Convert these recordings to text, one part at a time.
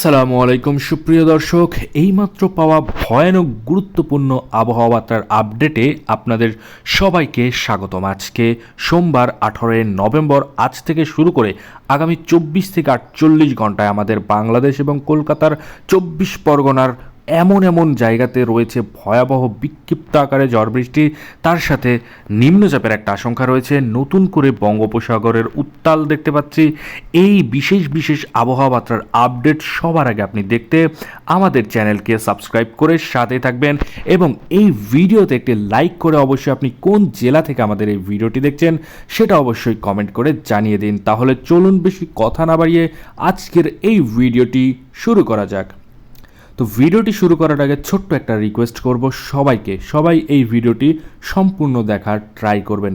আসসালামু আলাইকুম, সুপ্রিয় দর্শক। এইমাত্র পাওয়া ভয়ানক গুরুত্বপূর্ণ আবহাওয়া বার্তার আপডেটে আপনাদের সবাইকে স্বাগতম। আজকে সোমবার, আঠারোই নভেম্বর, আজ থেকে শুরু করে আগামী চব্বিশ থেকে আটচল্লিশ ঘন্টায় আমাদের বাংলাদেশ এবং কলকাতার চব্বিশ পরগনার এমন এমন জায়গাতে রয়েছে ভয়াবহ বিক্ষিপ্ত আকারে ঝড় বৃষ্টি তার সাথে নিম্নচাপের একটা আশঙ্কা রয়েছে। নতুন করে বঙ্গোপসাগরের উত্তাল দেখতে পাচ্ছি। এই বিশেষ বিশেষ আবহাওয়া বার্তার আপডেট সবার আগে আপনি দেখতে আমাদের চ্যানেলকে সাবস্ক্রাইব করে সাথে থাকবেন এবং এই ভিডিওতে একটি লাইক করে অবশ্যই আপনি কোন জেলা থেকে আমাদের এই ভিডিওটি দেখছেন সেটা অবশ্যই কমেন্ট করে জানিয়ে দিন। তাহলে চলুন বেশি কথা না বাড়িয়ে আজকের এই ভিডিওটি শুরু করা যাক। তো ভিডিওটি শুরু করার আগে ছোট্ট একটা রিকোয়েস্ট করব সবাইকে। সবাই এই ভিডিওটি সম্পূর্ণ দেখার ট্রাই করবেন।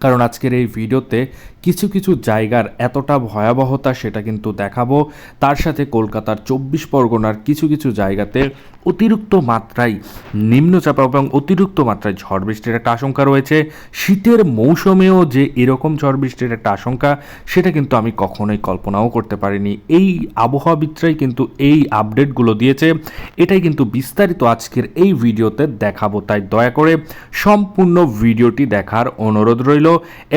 কারণ আজকের এই ভিডিওতে কিছু কিছু জায়গার এতটা ভয়াবহতা সেটা কিন্তু দেখাবো। তার সাথে কলকাতার চব্বিশ পরগনার কিছু কিছু জায়গাতে অতিরিক্ত মাত্রায় নিম্নচাপ এবং অতিরিক্ত মাত্রায় ঝড় বৃষ্টির একটা আশঙ্কা রয়েছে। শীতের মৌসুমেও যে এরকম ঝড় বৃষ্টির একটা আশঙ্কা, সেটা কিন্তু আমি কখনোই কল্পনাও করতে পারিনি। এই আবহাওয়াবিদরাই কিন্তু এই আপডেটগুলো দিয়েছে। এটাই কিন্তু বিস্তারিত আজকের এই ভিডিওতে দেখাবো। তাই দয়া করে সম্পূর্ণ ভিডিওটি দেখার অনুরোধ রইল।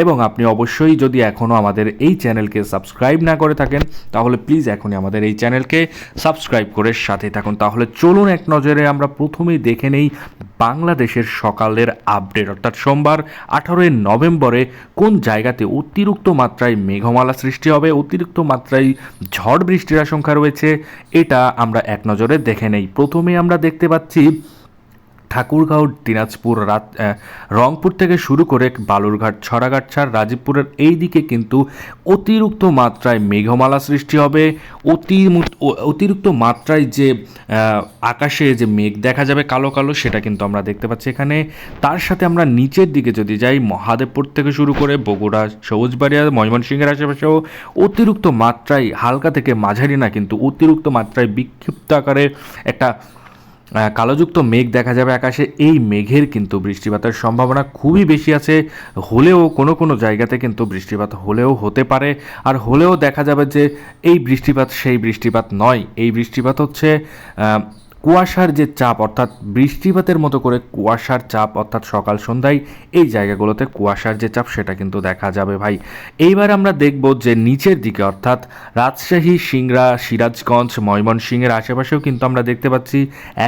এবং আপনি অবশ্যই যদি এখনও আমাদের এই চ্যানেলকে সাবস্ক্রাইব না করে থাকেন, তাহলে প্লিজ এখনই আমাদের এই চ্যানেলকে সাবস্ক্রাইব করে সাথে থাকুন। তাহলে চলুন এক নজরে আমরা প্রথমেই দেখে নেই বাংলাদেশের সকালের আপডেট। অর্থাৎ সোমবার আঠারোই নভেম্বরে কোন জায়গাতে অতিরিক্ত মাত্রায় মেঘমালা সৃষ্টি হবে, অতিরিক্ত মাত্রায় ঝড় বৃষ্টির আশঙ্কা রয়েছে, এটা আমরা এক নজরে দেখে নেই। প্রথমে আমরা দেখতে পাচ্ছি ঠাকুরগাঁও, দিনাজপুর, রাত রংপুর থেকে শুরু করে বালুরঘাট, ছড়াঘাট ছাড় রাজীবপুরের এই দিকে কিন্তু অতিরিক্ত মাত্রায় মেঘমালা সৃষ্টি হবে। অতি অতিরিক্ত মাত্রায় যে আকাশে যে মেঘ দেখা যাবে কালো কালো, সেটা কিন্তু আমরা দেখতে পাচ্ছি এখানে। তার সাথে আমরা নিচের দিকে যদি যাই, মহাদেবপুর থেকে শুরু করে বগুড়া, সবুজবাড়িয়া, ময়মনসিংহের আশেপাশেও অতিরিক্ত মাত্রায়, হালকা থেকে মাঝারি না, কিন্তু অতিরিক্ত মাত্রায় বিক্ষিপ্ত আকারে একটা কালোযুক্ত মেঘ দেখা যাবে আকাশে। এই মেঘের কিন্তু বৃষ্টিপাতের সম্ভাবনা খুবই বেশি আছে। হলেও কোনো কোনো জায়গাতে কিন্তু বৃষ্টিপাত হলেও হতে পারে। আর হলেও দেখা যাবে যে এই বৃষ্টিপাত সেই বৃষ্টিপাত নয়। এই বৃষ্টিপাত হচ্ছে কুয়াশার যে চাপ, অর্থাৎ বৃষ্টিপাতের মতো করে কুয়াশার চাপ, অর্থাৎ সকাল সন্ধ্যায় এই জায়গাগুলোতে কুয়াশার যে চাপ, সেটা কিন্তু দেখা যাবে ভাই। এইবার আমরা দেখব যে নিচের দিকে, অর্থাৎ রাজশাহী, সিংড়া, সিরাজগঞ্জ, ময়মনসিংহের আশেপাশেও কিন্তু আমরা দেখতে পাচ্ছি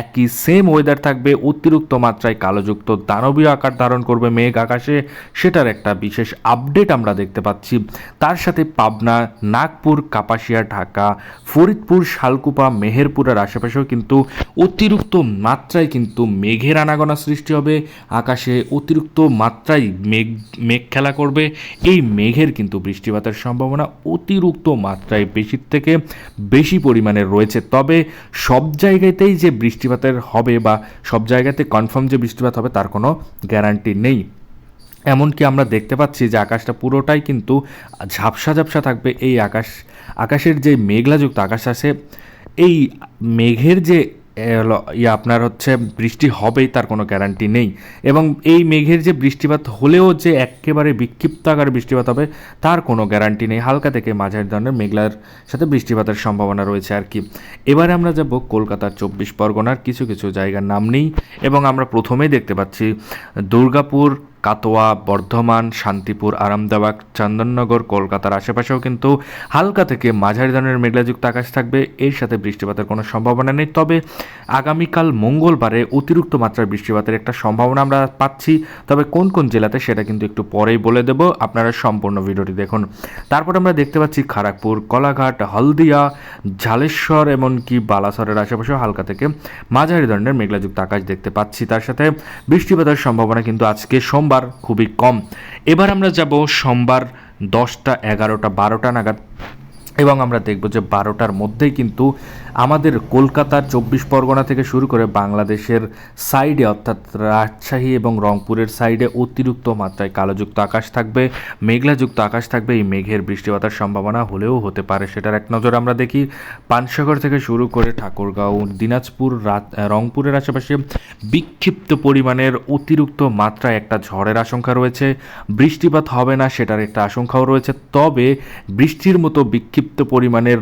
একই সেম ওয়েদার থাকবে। অতিরিক্ত মাত্রায় কালোযুক্ত দানবীয় আকার ধারণ করবে মেঘ আকাশে। সেটার একটা বিশেষ আপডেট আমরা দেখতে পাচ্ছি। তার সাথে পাবনা, নাগপুর, কাপাসিয়া, ঢাকা, ফরিদপুর, শালকুপা, মেহেরপুরের আশেপাশেও কিন্তু অতিরিক্ত মাত্রায় কিন্তু মেঘের আনাগোনা সৃষ্টি হবে। আকাশে অতিরিক্ত মাত্রায় মেঘ মেঘ খেলা করবে। এই মেঘের কিন্তু বৃষ্টিপাতের সম্ভাবনা অতিরিক্ত মাত্রায় বেশির থেকে বেশি পরিমাণে রয়েছে। তবে সব জায়গাতেই যে বৃষ্টিপাতের হবে বা সব জায়গাতে কনফার্ম যে বৃষ্টিপাত হবে তার কোনো গ্যারান্টি নেই। এমনকি আমরা দেখতে পাচ্ছি যে আকাশটা পুরোটাই কিন্তু ঝাপসা ঝাপসা থাকবে। এই আকাশ, আকাশের যে মেঘলাযুক্ত আকাশ আছে, এই মেঘের যে হলো- ইয়ে আপনার হচ্ছে বৃষ্টি হবেই, তার কোনো গ্যারান্টি নেই। এবং এই মেঘের যে বৃষ্টিপাত হলেও যে একেবারে বিক্ষিপ্ত আকারে বৃষ্টিপাত হবে, তার কোনো গ্যারান্টি নেই। হালকা থেকে মাঝারি ধরনের মেঘলার সাথে বৃষ্টিপাতের সম্ভাবনা রয়েছে আর কি। এবারে আমরা যাব কলকাতার চব্বিশ পরগনার, কিছু কিছু জায়গার নাম নেই। এবং আমরা প্রথমেই দেখতে পাচ্ছি দুর্গাপুর কাটোয়া বর্ধমান, শান্তিপুর আরামদাবাগ চন্দননগর, কলকাতার আশেপাশেও কিন্তু হালকা থেকে মাঝারি ধরনের মেঘলাযুক্ত আকাশ থাকবে। এর সাথে বৃষ্টিপাতের কোনো সম্ভাবনা নেই। তবে আগামীকাল মঙ্গলবারে অতিরিক্ত মাত্রার বৃষ্টিপাতের একটা সম্ভাবনা আমরা পাচ্ছি। তবে কোন কোন জেলাতে সেটা কিন্তু একটু পরেই বলে দেব। আপনারা সম্পূর্ণ ভিডিওটি দেখুন। তারপর আমরা দেখতে পাচ্ছি খড়গপুর কলাঘাট, হলদিয়া, ঝালেশ্বর, এমনকি বালাসরের আশেপাশেও হালকা থেকে মাঝারি ধরনের মেঘলাযুক্ত আকাশ দেখতে পাচ্ছি। তার সাথে বৃষ্টিপাতের সম্ভাবনা কিন্তু আজকে সোমবার খুবই কম। এবার আমরা যাব সোমবার দশটা এগারোটা বারোটা নাগাদ। এবং আমরা দেখব যে বারোটার মধ্যেই কিন্তু আমাদের কলকাতার চব্বিশ পরগনা থেকে শুরু করে বাংলাদেশের সাইডে অর্থাৎ রাজশাহী এবং রংপুরের সাইডে অতিরিক্ত মাত্রায় কালোযুক্ত আকাশ থাকবে, মেঘলাযুক্ত আকাশ থাকবে। এই মেঘের বৃষ্টিপাতের সম্ভাবনা হলেও হতে পারে, সেটার এক নজর আমরা দেখি। পানসাগর থেকে শুরু করে ঠাকুরগাঁও, দিনাজপুর, রাত রংপুরের আশেপাশে বিক্ষিপ্ত পরিমাণের অতিরিক্ত মাত্রায় একটা ঝড়ের আশঙ্কা রয়েছে। বৃষ্টিপাত হবে না, সেটার একটা আশঙ্কাও রয়েছে। তবে বৃষ্টির মতো বিক্ষিপ্ত বিক্ষিপ্ত পরিমাণের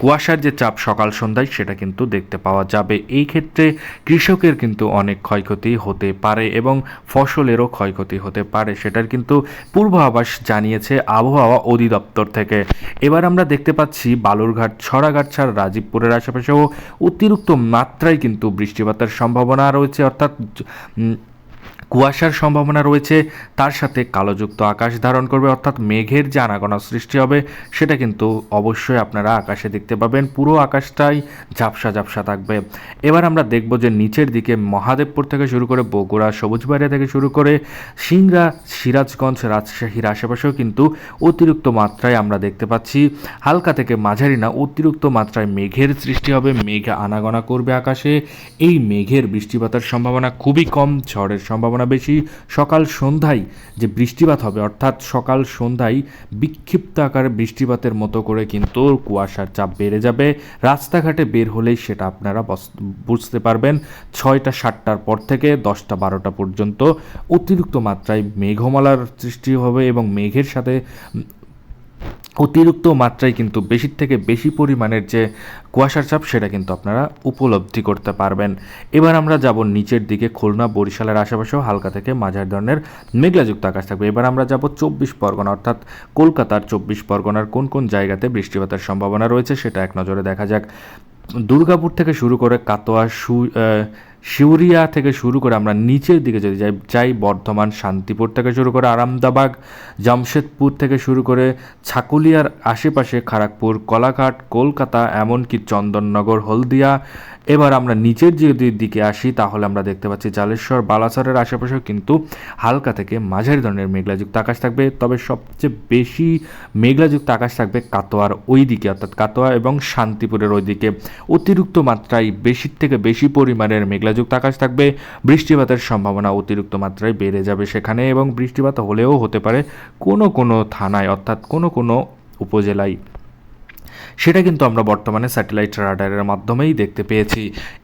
কুয়াশার যে চাপ সকাল সন্ধ্যায়, সেটা কিন্তু দেখতে পাওয়া যাবে। এই ক্ষেত্রে কৃষকের কিন্তু অনেক ক্ষয়ক্ষতি হতে পারে এবং ফসলেরও ক্ষয়ক্ষতি হতে পারে, সেটার কিন্তু পূর্বাভাস জানিয়েছে আবহাওয়া অধিদপ্তর থেকে। এবার আমরা দেখতে পাচ্ছি বালুরঘাট, ছড়াঘাট ছাড়া রাজীবপুরের আশেপাশেও অতিরিক্ত মাত্রায় কিন্তু বৃষ্টিপাতের সম্ভাবনা রয়েছে, অর্থাৎ কুয়াশার সম্ভাবনা রয়েছে, তার সাথে কালোযুক্ত আকাশ ধারণ করবে, অর্থাৎ মেঘের যে আনাগোনা সৃষ্টি হবে, সেটা কিন্তু অবশ্যই আপনারা আকাশে দেখতে পাবেন, পুরো আকাশটাই ঝাপসা ঝাপসা থাকবে। এবার আমরা দেখব যে নিচের দিকে মহাদেবপুর থেকে শুরু করে বগুড়া, সবুজবাড়িয়া থেকে শুরু করে সিংড়া, সিরাজগঞ্জ, রাজশাহীর আশেপাশেও কিন্তু অতিরিক্ত মাত্রায় আমরা দেখতে পাচ্ছি। হালকা থেকে মাঝারি না, অতিরিক্ত মাত্রায় মেঘের সৃষ্টি হবে, মেঘ আনাগোনা করবে আকাশে। এই মেঘের বৃষ্টিপাতের সম্ভাবনা খুবই কম, ঝড়ের সম্ভাবনা বেশি। সকাল সন্ধ্যায় যে বৃষ্টিপাত হবে, অর্থাৎ সকাল সন্ধ্যায় বিক্ষিপ্ত আকারে বৃষ্টিপাতের মতো করে কিন্তু কুয়াশার চাপ বেড়ে যাবে। রাস্তাঘাটে বের হলেই সেটা আপনারা বুঝতে পারবেন। ছয়টা, সাতটার পর থেকে দশটা, বারোটা পর্যন্ত অতিরিক্ত মাত্রায় মেঘমালার সৃষ্টি হবে এবং মেঘের সাথে অতিরিক্ত মাত্রায় কিন্তু বেশির থেকে বেশি পরিমাণের যে কুয়াশার চাপ, সেটা কিন্তু আপনারা উপলব্ধি করতে পারবেন। এবার আমরা যাব নিচের দিকে, খুলনা, বরিশালের আশেপাশেও হালকা থেকে মাঝারি ধরনের মেঘলাযুক্ত আকাশ থাকবে। এবার আমরা যাব চব্বিশ পরগনা, অর্থাৎ কলকাতার চব্বিশ পরগনার কোন কোন জায়গাতে বৃষ্টিপাতের সম্ভাবনা রয়েছে, সেটা এক নজরে দেখা যাক। দুর্গাপুর থেকে শুরু করে কাতোয়া সু শিউরিয়া থেকে শুরু করে আমরা নিচের দিকে যদি যাই যাই বর্ধমান, শান্তিপুর থেকে শুরু করে আরামদাবাগ, জামশেদপুর থেকে শুরু করে ছাকুলিয়ার আশেপাশে খড়গপুর কলাঘাট, কলকাতা, এমনকি চন্দননগর, হলদিয়া। এবার আমরা নিচের যদি দিকে আসি, তাহলে আমরা দেখতে পাচ্ছি জালেশ্বর, বালাসরের আশেপাশেও কিন্তু হালকা থেকে মাঝারি ধরনের মেঘলাযুক্ত আকাশ থাকবে। তবে সবচেয়ে বেশি মেঘলাযুক্ত আকাশ থাকবে কাতোয়ার ওই দিকে অর্থাৎ কাটোয়া এবং শান্তিপুরের ওই দিকে অতিরিক্ত মাত্রায় বেশির থেকে বেশি পরিমাণের মেঘলাযুক্ত আকাশ থাকবে, বৃষ্টিপাতের সম্ভাবনা অতিরিক্ত মাত্রায় বেড়ে যাবে সেখানে এবং বৃষ্টিপাত হলেও হতে পারে কোনো কোনো থানায় অর্থাৎ কোনো কোনো উপজেলায়। সেটা কিন্তু আমরা বর্তমানে স্যাটেলাইট রাডারের মাধ্যমেই দেখতে পেয়েছি।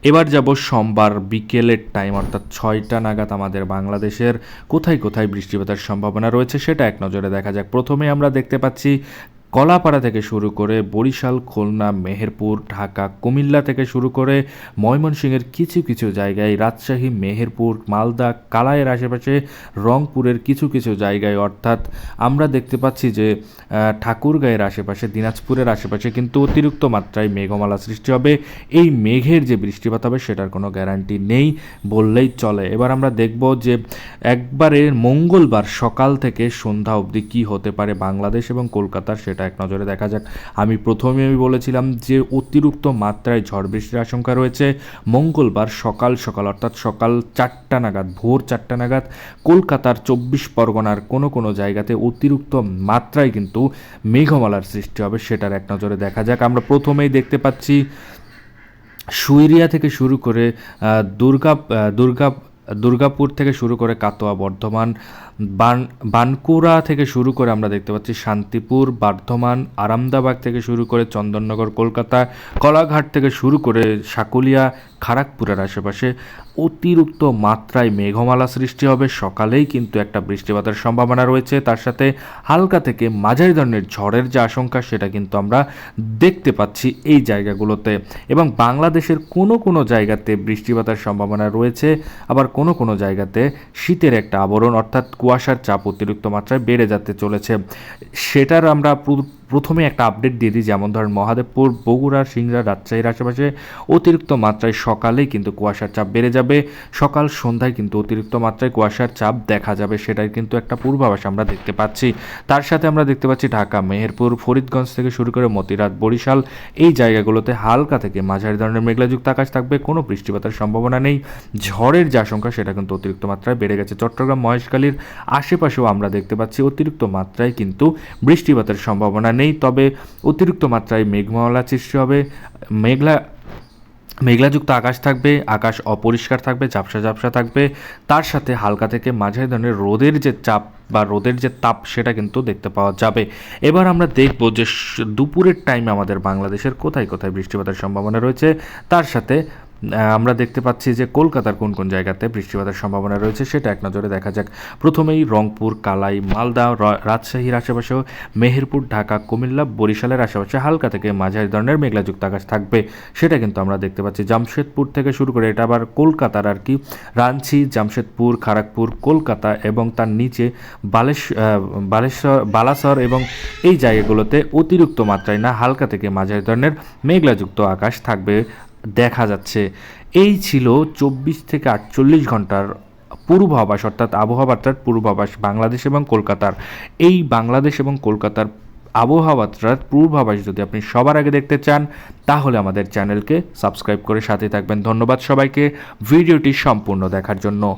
এবার যাব সোমবার বিকেলের টাইম, অর্থাৎ ছয়টা নাগাদ আমাদের বাংলাদেশের কোথায় কোথায় বৃষ্টিপাতের সম্ভাবনা রয়েছে সেটা এক নজরে দেখা যাক। প্রথমে আমরা দেখতে পাচ্ছি কলাপাড়া থেকে শুরু করে বরিশাল, খুলনা, মেহেরপুর, ঢাকা, কুমিল্লা থেকে শুরু করে ময়মনসিংহের কিছু কিছু জায়গায় রাজশাহী, মেহেরপুর, মালদা কালায়ের আশেপাশে রংপুরের কিছু কিছু জায়গায়। অর্থাৎ আমরা দেখতে পাচ্ছি যে ঠাকুরগাঁয়ের আশেপাশে, দিনাজপুরের আশেপাশে কিন্তু অতিরিক্ত মাত্রায় মেঘমালা সৃষ্টি হবে। এই মেঘের যে বৃষ্টিপাত হবে, সেটার কোনো গ্যারান্টি নেই বললেই চলে। এবার আমরা দেখব যে একবারে মঙ্গলবার সকাল থেকে সন্ধ্যা অবধি কি হতে পারে বাংলাদেশ এবং কলকাতার সেটা এক নজরে দেখা যাক। আমি প্রথমে আমি বলেছিলাম যে অতিরিক্ত মাত্রায় ঝড় বৃষ্টির আশঙ্কা রয়েছে। মঙ্গলবার সকাল সকাল, অর্থাৎ সকাল চারটা নাগাদ, ভোর চারটা নাগাদ, কলকাতার চব্বিশ পরগনার কোনো কোনো জায়গাতে অতিরিক্ত মাত্রায় কিন্তু মেঘমালার সৃষ্টি হবে সেটার এক নজরে দেখা যাক। আমরা প্রথমেই দেখতে পাচ্ছি সুইরিয়া থেকে শুরু করে দুর্গা দুর্গা, দুর্গাপুর থেকে শুরু করে কাতোয়া বর্ধমান বান বানকুড়া থেকে শুরু করে আমরা দেখতে পাচ্ছি শান্তিপুর, বর্ধমান আরামদাবাগ থেকে শুরু করে চন্দননগর, কলকাতা, কলাঘাট থেকে শুরু করে সাকুলিয়া খড়গপুরের আশেপাশে অতিরিক্ত মাত্রায় মেঘমালা সৃষ্টি হবে। সকালেই কিন্তু একটা বৃষ্টিপাতের সম্ভাবনা রয়েছে। তার সাথে হালকা থেকে মাঝারি ধরনের ঝড়ের যে আশঙ্কা, সেটা কিন্তু আমরা দেখতে পাচ্ছি এই জায়গাগুলোতে। এবং বাংলাদেশের কোনো কোনো জায়গাতে বৃষ্টিপাতের সম্ভাবনা রয়েছে। আবার কোনো কোনো জায়গাতে শীতের একটা আবরণ, অর্থাৎ কুয়াশার চাপ অতিরিক্ত মাত্রায় বেড়ে যেতে চলেছে। সেটার আমরা প্রথমে একটা আপডেট দিয়ে দিই, যেমন ধরেন মহাদেবপুর, বগুড়া, সিংড়া, রাজশাহীর আশেপাশে অতিরিক্ত মাত্রায় সকালেই কিন্তু কুয়াশার চাপ বেড়ে যাবে। সকাল সন্ধ্যায় কিন্তু অতিরিক্ত মাত্রায় কুয়াশার চাপ দেখা যাবে, সেটাই কিন্তু একটা পূর্বাভাস আমরা দেখতে পাচ্ছি। তার সাথে আমরা দেখতে পাচ্ছি ঢাকা, মেহেরপুর, ফরিদগঞ্জ থেকে শুরু করে মতিরাত বরিশাল, এই জায়গাগুলোতে হালকা থেকে মাঝারি ধরনের মেঘলাযুক্ত আকাশ থাকবে, কোনো বৃষ্টিপাতের সম্ভাবনা নেই। ঝড়ের যে আশঙ্কা, সেটা কিন্তু অতিরিক্ত মাত্রায় বেড়ে গেছে। চট্টগ্রাম, মহেশখালীর আশেপাশেও আমরা দেখতে পাচ্ছি অতিরিক্ত মাত্রায় কিন্তু বৃষ্টিপাতের সম্ভাবনা নেই, তবে অতিরিক্ত মাত্রায় মেঘমালা সৃষ্টি হবে। মেঘলা, মেঘলাযুক্ত আকাশ থাকবে, আকাশ অপরিষ্কার থাকবে, ঝাপসা ঝাপসা থাকবে। তার সাথে হালকা থেকে মাঝারি ধরনের রোদের যে চাপ বা রোদের যে তাপ, সেটা কিন্তু দেখতে পাওয়া যাবে। এবার আমরা দেখব যে দুপুরের টাইমে আমাদের বাংলাদেশের কোথায় কোথায় বৃষ্টিপাতের সম্ভাবনা রয়েছে। তার সাথে আমরা দেখতে পাচ্ছি যে কলকাতার কোন কোন জায়গাতে বৃষ্টিপাতের সম্ভাবনা রয়েছে সেটা এক নজরে দেখা যাক। প্রথমেই রংপুর, কালাই, মালদা রাজশাহীর আশেপাশেও মেহেরপুর, ঢাকা, কুমিল্লা, বরিশালের আশেপাশে হালকা থেকে মাঝারি ধরনের মেঘলাযুক্ত আকাশ থাকবে। সেটা কিন্তু আমরা দেখতে পাচ্ছি। জামশেদপুর থেকে শুরু করে এটা আবার কলকাতার আর কি। রাঞ্চি জামশেদপুর খড়গপুর কলকাতা এবং তার নিচে বালেশ বালেশ্বর, বালাসর এবং এই জায়গাগুলোতে অতিরিক্ত মাত্রায় না হালকা থেকে মাঝারি ধরনের মেঘলাযুক্ত আকাশ থাকবে। দেখা যাচ্ছে। এই ছিল চব্বিশ থেকে আটচল্লিশ ঘণ্টার পূর্বাভাস, অর্থাৎ আবহাওয়া বার্তার পূর্বাভাস, বাংলাদেশ এবং কলকাতার। এই বাংলাদেশ এবং কলকাতার আবহাওয়া বার্তার পূর্বাভাস যদি আপনি সবার আগে দেখতে চান, তাহলে আমাদের চ্যানেলকে সাবস্ক্রাইব করে সাথে থাকবেন। ধন্যবাদ সবাইকে। ভিডিওটি সম্পূর্ণ দেখার জন্য।